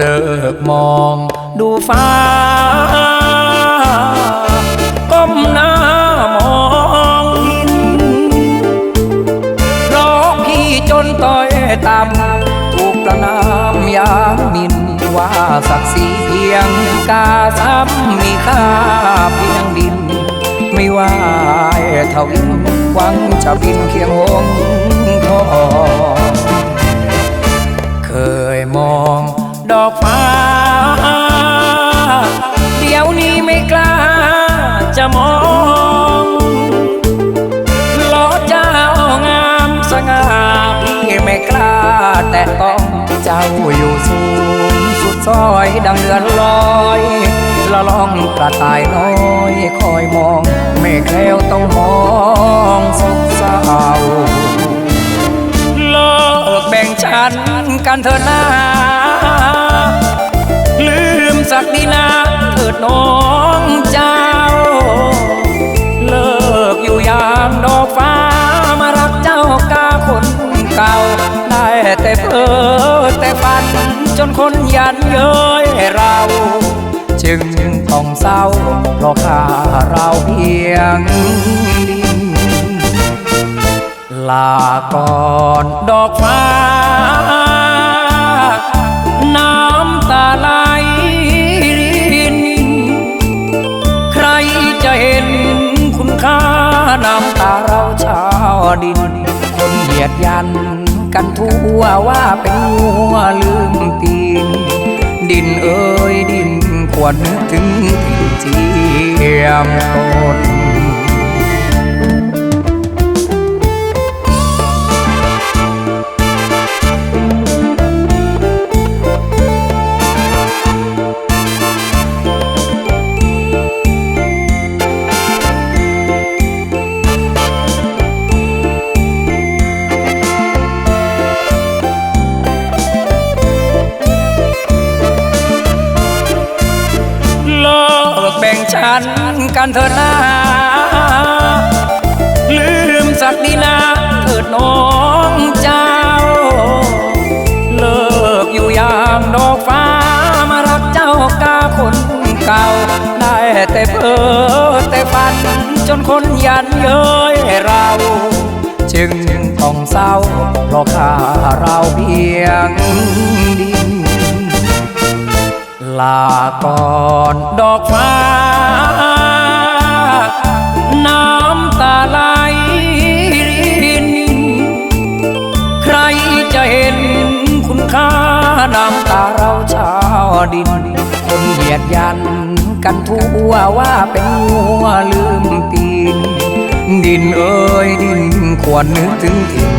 ลิกมอง ดูฟ้า ก้มหน้ามองดินเพราะพี่จนต้อยต่ำถูกประนามยามมินว่าศักดิ์ศรีเพียงกาซ้ำมีค่าเพียงดิน ไม่ว่าเท่าอินหวังจะบินเคียงหงทอง ดอกฟ้า เดี๋ยวนี้ไม่กล้าจะมองล้อเจ้างามสง่าพี่ไม่กล้าแต่ต้องเจ้าอยู่สูงสุดซอยดังเดือนลอยละล่องกระต่ายน้อยคอยมอง ไม่แคล้วต้องมองสกเศร้าเลิกแบ่งฉันกันเถอะนา ลืมสักดีนาเถิดน้องเจ้า เลิกอยู่ยามดอกฟ้ามารักเจ้ากาคนเก่า ได้แต่เพ้อแต่ฝัน จนคนยันเย้ยเรา จึงต้องเศร้าเพราะข้าเราเพียงดินลาก่อนดอกฟ้า กัน กันทั่วว่าเป็นงัวลืมตีน ดินเอ้ยดินควรนึกถึงถิ่นเจียมตน ฉันกันเถอะนาลืมสักดีนาเถิดน้องเจ้า เลิกอยู่ยามดอกฟ้ามารักเจ้ากาคนเก่า ได้แต่เพ้อแต่ฝัน จนคนยันเย้ยเรา จึงต้องเศร้าเพราะข้าเราเพียงดินลาก่อนดอกฟ้า น้ำตาเราชาวดินคนเหยียดยันกันทั่วว่าเป็นงัวลืมตีน ดินเอ้ยดินควรนึกถึงถิ่น